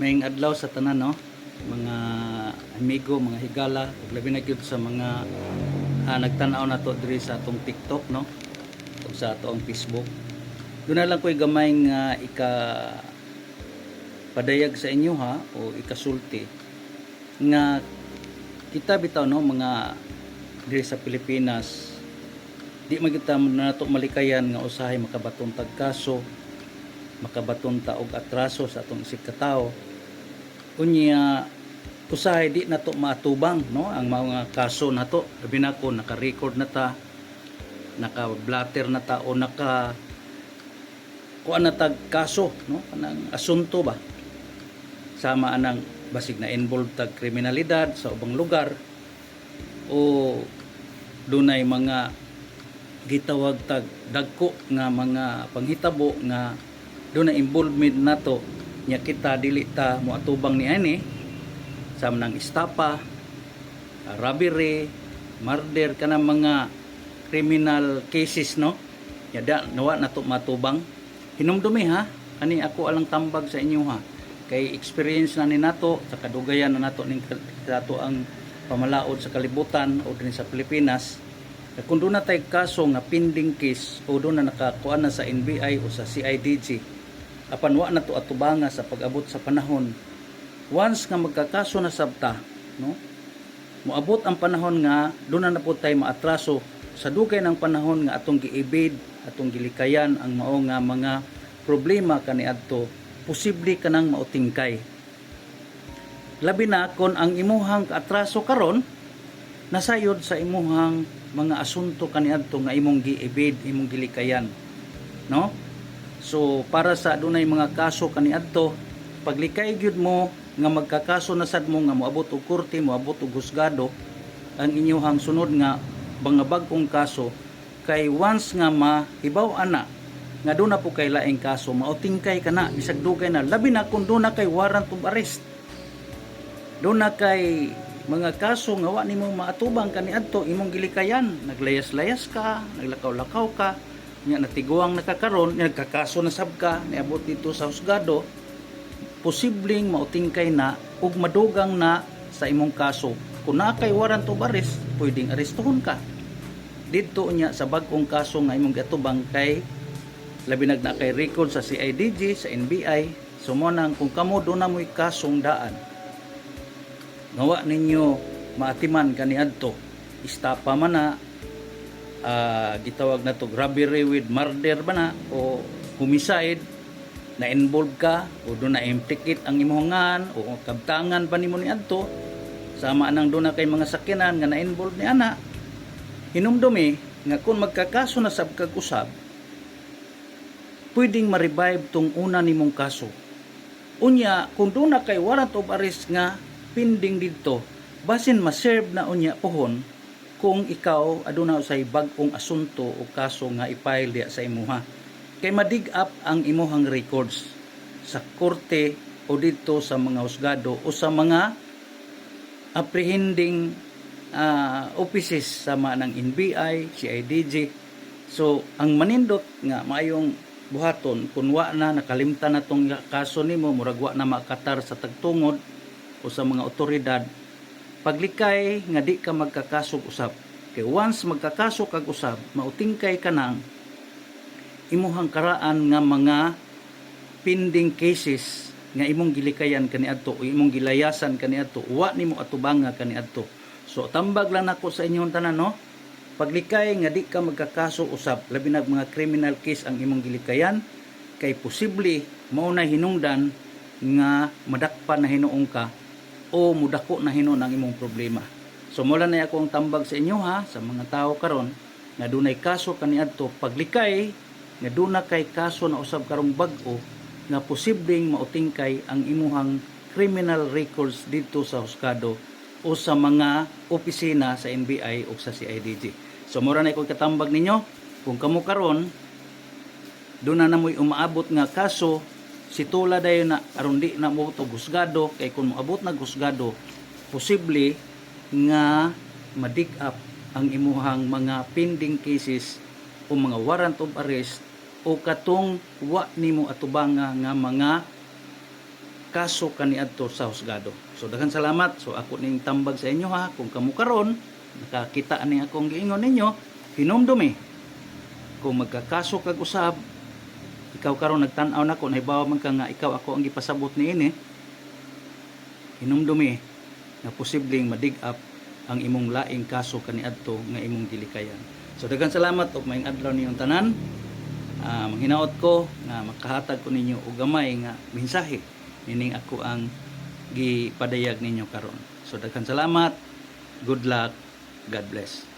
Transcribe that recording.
Maying adlaw sa tanan no. Mga amigo, mga higala, labi na gyud sa mga ah, nagtan-aw na to diri sa atong TikTok no. Ug sa atong Facebook. Doon na lang ko'y gamay nga ika padayag sa inyo ha o ikasulti nga kita bitaw no mga diri sa Pilipinas di magita na nato malikayan nga usahay makabaton tag kaso makabaton ta og atraso sa atong isig ka tawo unya usahay di nato matubang no? Ang mga kaso nato labi na ko naka-record na ta naka-blatter na ta o naka kuan na tag kaso no? Kanang asunto ba? Sama anang basig na involved tag kriminalidad sa ubang lugar o dunay mga gitawag tag dagko nga mga panghitabo nga dunay involvement nato nya kita dili ta moatubang ni ani. Sa nang istapa robbery murder kana mga criminal cases no? Ya da nawa nato matubang. Hinumdumi ha? Ani ako alang tambag sa inyo ha? Kay experience na ni nato sa kadugayan na nato ning kato ang pamalaod sa kalibutan o din sa Pilipinas. Na kung doon na tayo kaso nga pending case o doon na nakakuha na sa NBI o sa CIDG apan wa na to atubanga sa pag-abot sa panahon. Once nga magkakaso na sabta no? Moabot ang panahon nga doon na po tayo maatraso. Sa dugay ng panahon nga atong giibid atong gilikayan ang mao nga mga problema kaniadto posible kanang mautingkay. Labi na kon ang imuhang kaatraso karon nasayod sa imuhang mga asunto kaniadto nga imong giibid imong gilikayan no so para sa adunay mga kaso kaniadto paglikay gyud mo nga magkakaso na sad mo nga moabot og korte moabot og husgado ang inyong sunod nga mga bag-ong kaso kay once nga mahibaw ana nga doon na po kay laing kaso mautingkay ka na bisag dugay na labi na kung doon na kay warrant of arrest. Doon na kay mga kaso nga wa nimo maatubang kaniadto imong gilikayan naglayas-layas ka naglakaw-lakaw ka nya natiguang nakakaron nya nagkakaso na sab ka niabot dito sa husgado posibleng mautingkay na ug madugang na sa imong kaso. Kung na kay warrant of arrest pwedeng arestuhon ka. Dito nya sa bag-ong kaso nga imong gatubang kay labi na kay record sa CIDG sa NBI sumonang kung kamo do na mo'y kasong daan ngawa ninyo maatiman kaniadto istapa man na ah, gitawag na to robbery with murder ba na? O homicide? Na involved ka? O doon na implicate ang imuhangan o kabtangan pa nimo ni adto sama nang doon na kay mga sakyanan nga na involved ni ana. Hinumdumi nga kung magkakaso na sab kag usab pwedeng ma-revive tong una nimong kaso. Unya kung doon na kay warrant of arrest nga pending dito basin ma-serve na unya pohon kung ikaw aduna usay bag-ong asunto o kaso nga i-file diya sa imuha kay madig up ang imuhang records sa korte o dito sa mga husgado o sa mga apprehending ah, offices sama ng NBI, CIDG. So, ang manindot nga maayong buhaton kung wa na nakalimtan na tong kaso nimo murag wa na makatar sa tagtungod o sa mga otoridad paglikay nga di ka magkakasog usab. Kay once magkakaso kag usab mautingkay ka nang imuhang karaan nga mga pending cases nga imong gilikayan kaniadto o imong gilayasan kaniadto. Wa nimo atubanga kaniadto. So tambag lang nako sa inyong tanan no? Paglikay nga di ka magkakaso usab labi na mga criminal case ang imong gilikayan kay posible mao na hinungdan nga madakpan na hinuong ka o mudako na hinon ang imong problema. So mula na ako ang tambag sa inyo ha sa mga tao karon nga dunay kaso kaniadto. Paglikay nga duna kay kaso na usab karong bag-o nga posibleng mautingkay ang imuhang criminal records dito sa husgado o sa mga opisina sa NBI o sa CIDG. So mura na ikong katambag ninyo. Kung kamo karon doon na namoy umaabot nga kaso si tula dayon na aron di na mo to husgado kay kung moabot na husgado posible nga madig up ang imuhang mga pending cases o mga warrant of arrest o katong wa nimo atubanga nga mga kaso kaniadto sa husgado. So daghan salamat. So ako ning tambag sa inyo ha kung kamo karon nakakita ni akong giingon ninyo hinumdumi kung magkakaso kag usab ikaw karon nagtan-aw nako nahibawa man ka nga ikaw ako ang gipasabot niini hinumdumi na posibleng madig up ang imong laing kaso kaniadto nga imong gilikayan. So daghan salamat og maayong adlaw ninyong tanan. Ah, manghinaot ko nga makahatag ko ninyo og gamay nga mensahe nining ako ang gipadayag ninyo karon. So daghan salamat. Good luck. God bless.